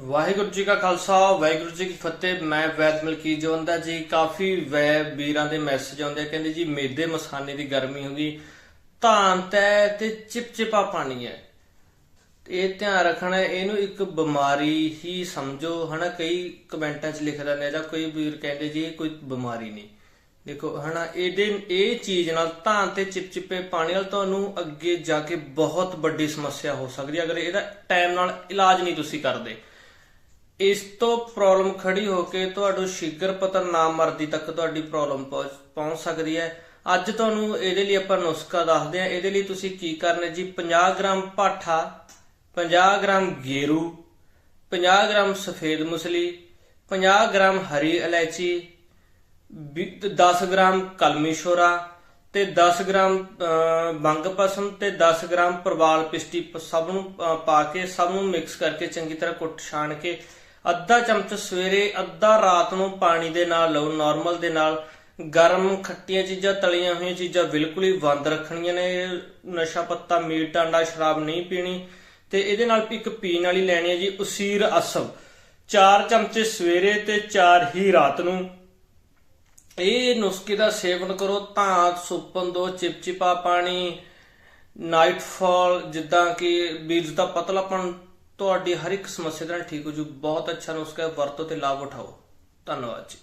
ਵਾਹਿਗੁਰੂ ਜੀ ਕਾ ਖਾਲਸਾ ਵਾਹਿਗੁਰੂ ਜੀ ਕੀ ਫਤਿਹ। ਮੈਂ ਵੈਦ ਮਲਕੀ ਜੋਂਦਾ ਜੀ। ਕਾਫੀ ਵੈ ਵੀਰਾਂ ਦੇ ਮੈਸੇਜ ਆਉਂਦੇ ਆ, ਕਹਿੰਦੇ ਜੀ ਮੇਦੇ ਮਸਾਨੇ ਦੀ ਗਰਮੀ ਹੋ ਗਈ ਧਾਨ ਤੈ ਤੇ ਚਿਪਚਿਪਾ ਪਾਣੀ ਹੈ ਇਹ ਧਿਆਨ ਰੱਖਣਾ ਇਹਨੂੰ ਇੱਕ ਬਿਮਾਰੀ ਹੀ ਸਮਝੋ। ਹਨਾ ਕਈ ਕਮੈਂਟਾਂ 'ਚ ਲਿਖ ਨੇ ਜਾਂ ਕੋਈ ਵੀਰ ਕਹਿੰਦੇ ਜੀ ਇਹ ਕੋਈ ਬਿਮਾਰੀ ਨਹੀਂ। ਦੇਖੋ ਹਨਾ ਇਹਦੇ ਇਹ ਚੀਜ਼ ਨਾਲ ਧਾਨ ਤੇ ਚਿਪਚਿਪੇ ਪਾਣੀ ਨਾਲ ਤੁਹਾਨੂੰ ਅੱਗੇ ਜਾ ਕੇ ਬਹੁਤ ਵੱਡੀ ਸਮੱਸਿਆ ਹੋ ਸਕਦੀ ਹੈ ਅਗਰ ਇਹਦਾ ਟਾਈਮ ਨਾਲ ਇਲਾਜ ਨਹੀਂ ਤੁਸੀਂ ਕਰਦੇ। ਇਸ ਤੋਂ ਪ੍ਰੋਬਲਮ ਖੜੀ ਹੋ ਕੇ ਤੁਹਾਨੂੰ ਸ਼ੀਗਰ ਪਤਨ ਨਾ ਮਰਦੀ ਤੱਕ ਤੁਹਾਡੀ ਪ੍ਰੋਬਲਮ ਪਹੁੰਚ ਸਕਦੀ ਹੈ। ਅੱਜ ਤੁਹਾਨੂੰ ਇਹਦੇ ਲਈ ਆਪਾਂ ਨੁਸਖਾ ਦੱਸਦੇ ਹਾਂ। ਇਹਦੇ ਲਈ ਤੁਸੀਂ ਕੀ ਕਰਨਾ ਜੀ? 50 ਗ੍ਰਾਮ ਪਾਠਾ 50 ਗ੍ਰਾਮ ਗੇਰੂ 50 ਗ੍ਰਾਮ ਸਫੇਦ ਮੁਸਲੀ 50 ਗ੍ਰਾਮ ਹਰੀ ਇਲਾਇਚੀ 10 ਗ੍ਰਾਮ ਕਲਮੀ ਸ਼ੋਰਾ ਤੇ 10 ਗ੍ਰਾਮ ਅਹ, ਬੰਗ ਪਸਮ ਤੇ 10 ਗ੍ਰਾਮ ਪ੍ਰਵਾਲ ਪਿਸਟੀ ਸਭ ਨੂੰ ਪਾ ਕੇ ਸਭ ਨੂੰ ਮਿਕਸ ਕਰਕੇ ਚੰਗੀ ਤਰ੍ਹਾਂ ਕੁੱਟ ਛਾਣ ਕੇ ਅੱਧਾ ਚਮਚ ਸਵੇਰੇ ਅੱਧਾ ਰਾਤ ਨੂੰ ਪਾਣੀ ਦੇ ਨਾਲ ਲਓ ਨਾਰਮਲ ਦੇ ਨਾਲ। ਗਰਮ ਖੱਟੀਆਂ ਚੀਜ਼ਾਂ, ਤਲੀਆਂ ਹੋਈਆਂ ਚੀਜ਼ਾਂ ਬਿਲਕੁਲ ਹੀ ਬੰਦ ਰੱਖਣੀਆਂ ਨੇ। ਨਸ਼ਾ ਪੱਤਾ, ਮੀਟ ਆਂਡਾ ਸ਼ਰਾਬ ਨਹੀਂ ਪੀਣੀ। ਤੇ ਇਹਦੇ ਨਾਲ ਇੱਕ ਪੀਣ ਵਾਲੀ ਲੈਣੀ ਹੈ ਜੀ, ਉਸੀਰ ਅਸਬ। 4 ਚਮਚੇ ਸਵੇਰੇ ਤੇ 4 ਹੀ ਰਾਤ ਨੂੰ। ਇਹ ਨੁਸਖੇ ਦਾ ਸੇਵਨ ਕਰੋ ਤਾਂ ਸੁਪਨ ਦੋ, ਚਿਪਚਿਪਾ ਪਾਣੀ, ਨਾਈਟਫਾਲ, ਜਿੱਦਾਂ ਕਿ ਬੀਜ ਦਾ ਪਤਲਾਪਣ ਤੁਹਾਡੀ ਹਰ ਇੱਕ ਸਮੱਸਿਆ ਦਾ ਠੀਕ ਹੋ ਜੂ। ਬਹੁਤ ਅੱਛਾ ਨੁਸਖਾ ਹੈ। ਵਰਤੋ ਤੇ ਲਾਭ ਉਠਾਓ। ਧੰਨਵਾਦ ਜੀ।